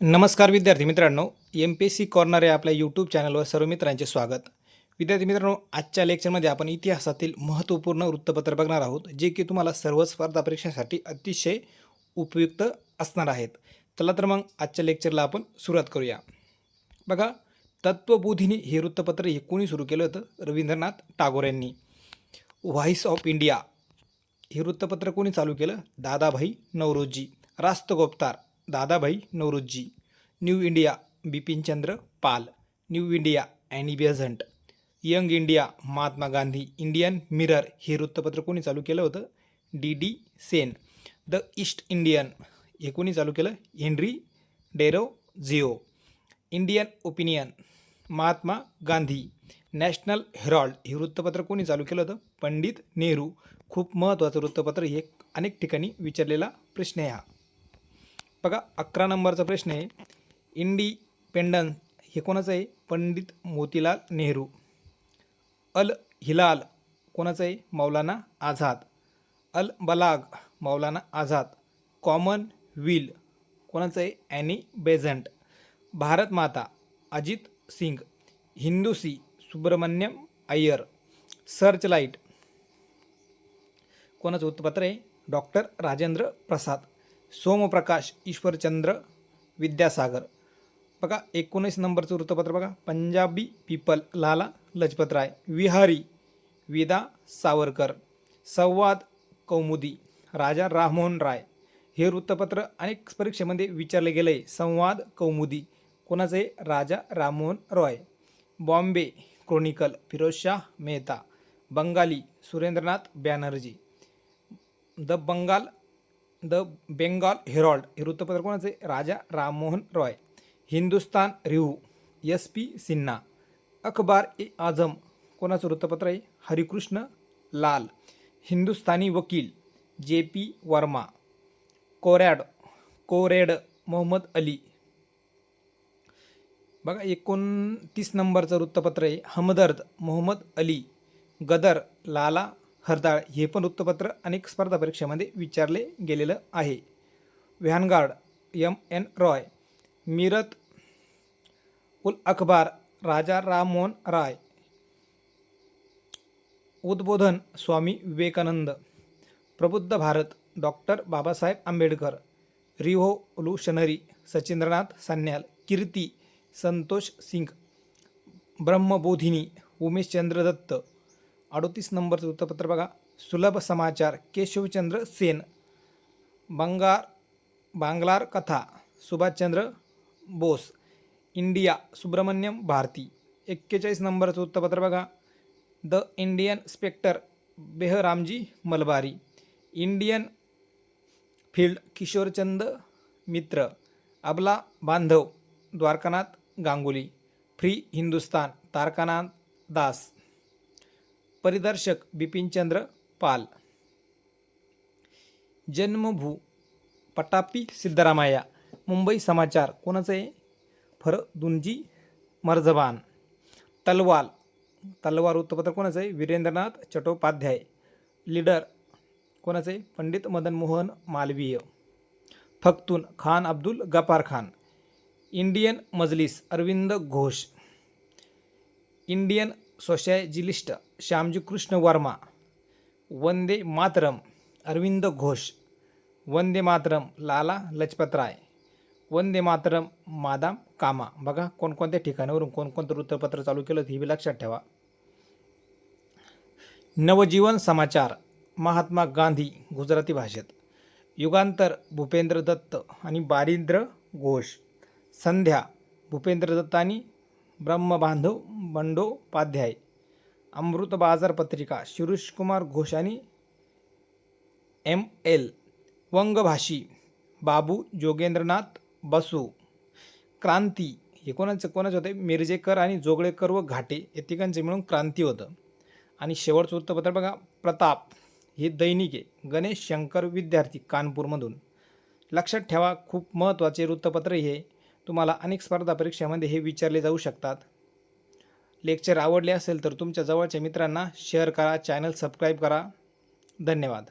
नमस्कार विद्यार्थी मित्रांनो M P S C corner या आपल्या यूट्यूब चॅनलवर सर्व मित्रांचे स्वागत. विद्यार्थी मित्रांनो आजच्या लेक्चरमध्ये आपण इतिहासातील महत्त्वपूर्ण वृत्तपत्र बघणार आहोत जे की तुम्हाला सर्व स्पर्धा परीक्षांसाठी अतिशय उपयुक्त असणार आहेत. चला तर मग आजच्या लेक्चरला आपण सुरुवात करूया. बघा तत्वबोधिनी हे वृत्तपत्र हे कोणी सुरू केलं होतं रवींद्रनाथ टागोर यांनी. व्हॉइस ऑफ इंडिया हे वृत्तपत्र कोणी चालू केलं? Dadabhai Naoroji गोप्तार Dadabhai Naoroji New India Bipinchandra Pal New India Annie Besant Young India Mahatma Gandhi Indian Mirror हे वृत्तपत्र कोणी चालू केलं होतं? D D Sen the East Indian हे कोणी चालू केलं? Henry Derozio Indian Opinion Mahatma Gandhi National Herald हे वृत्तपत्र कोणी चालू केलं होतं? पंडित नेहरू खूप महत्त्वाचं वृत्तपत्र हे अनेक ठिकाणी विचारलेला प्रश्न आहे हा. बघा अकरा नंबरचा प्रश्न आहे. इंडिपेंडन्स हे कोणाचं आहे? पंडित मोतीलाल नेहरू. अल हिलाल कोणाचं आहे? मौलाना आझाद. अल बलाग मौलाना आझाद. कॉमन व्हील कोणाचं आहे? Annie Besant. भारत माता अजित सिंग. हिंदूसी सुब्रमण्यम अय्यर. सर्च लाइट कोणाचं वृत्तपत्र आहे? डॉक्टर राजेंद्र प्रसाद. सोमप्रकाश ईश्वरचंद्र विद्यासागर. बघा एकोणीस नंबरचं वृत्तपत्र बघा. पंजाबी पीपल लाला लजपतराय विहारी विदा सावरकर. संवाद कौमुदी. राजा राममोहन राय. हे वृत्तपत्र अनेक परीक्षेमध्ये विचारले गेले. आहे संवाद कौमुदी. कोणाचं? आहे Raja Rammohan Roy. Bombay Chronicle. Pherozeshah Mehta. Bengalee. Surendranath Banerjee. The Bengal the Bengal Herald. हे वृत्तपत्र कोणाचे Raja Rammohan Roy. Hindustan Review S P Sinha. Akhbar e Azam कोणाचं वृत्तपत्र आहे? Harikrishna Lal. Hindustani Vakil. J P Verma. Comrade. Comrade Mohammad Ali. बघा एकोणतीस नंबरचं वृत्तपत्र आहे. हमदर्द मोहम्मद अली. गदर लाला हरदाळ हे पण वृत्तपत्र अनेक स्पर्धा परीक्षेमध्ये विचारले गेलेलं आहे. Vanguard M. N. Roy Mirat ul Akhbar Raja Rammohan Roy Udbodhan Swami Vivekananda Prabuddha Bharat doctor Babasaheb Ambedkar Revolutionary Sachindranath Sanyal Kirti Santosh Singh Brahmabodhini Umeshchandra Dutt अडोतीस नंबरचं वृत्तपत्र बघा. सुलभ समाचार केशवचंद्र सेन. बंगार बांगलार कथा सुभाषचंद्र बोस. इंडिया सुब्रमण्यम भारती. एक्केचाळीस नंबरचं वृत्तपत्र बघा. The Indian Spectator Behramji Malabari. Indian Field Kishorichand Mitra. Abala Bandhab Dwarkanath Ganguly. Free Hindustan Taraknath Das. Paridarshak Bipinchandra Pal. Janmabhumi Pattabhi Sitaramayya Mumbai Samachar कोणाचं आहे फरदुंजी मर्जबान. तलवाल. तलवार वृत्तपत्र कोणाचं आहे वीरेंद्रनाथ चट्टोपाध्याय. लीडर कोणाचं आहे Pandit Madan Mohan Malaviya. Pakhtoon Khan Abdul Ghaffar Khan. Indian Majlis Aurobindo Ghosh. Indian Sociologist Shyamji Krishna Varma Vande Mataram Aurobindo Ghosh Vande Mataram Lala Lajpatrai Vande Mataram Madame Cama. बघा कोणकोणत्या ठिकाणावरून कोणकोणतं वृत्तपत्र चालू केलं हे बी लक्षात ठेवा. नवजीवन समाचार महात्मा गांधी गुजराती भाषेत. युगांतर भूपेंद्र दत्त आणि बारिंद्र घोष. संध्या भूपेंद्र दत्त आणि ब्रह्मबांधव बंडोपाध्याय. अमृत बाजार पत्रिका शिरीषकुमार घोषानी एम एल वंगभाषी बाबू जोगेंद्रनाथ बसू क्रांती हे कोणाचं कोणाचं होते मिरजेकर आणि जोगळेकर व घाटे हे तिघांचे मिळून क्रांती होतं. आणि शेवटचं वृत्तपत्र बघा प्रताप हे दैनिक आहे. गणेश शंकर विद्यार्थी कानपूरमधून. लक्षात ठेवा खूप महत्त्वाचे वृत्तपत्र हे. तुम्हाला अनेक स्पर्धा परीक्षेमध्ये हे विचारले जाऊ शकतात. लेक्चर आवडले असेल तर तुमच्या जवळच्या मित्रांना शेअर करा चॅनल सबस्क्राईब करा. धन्यवाद.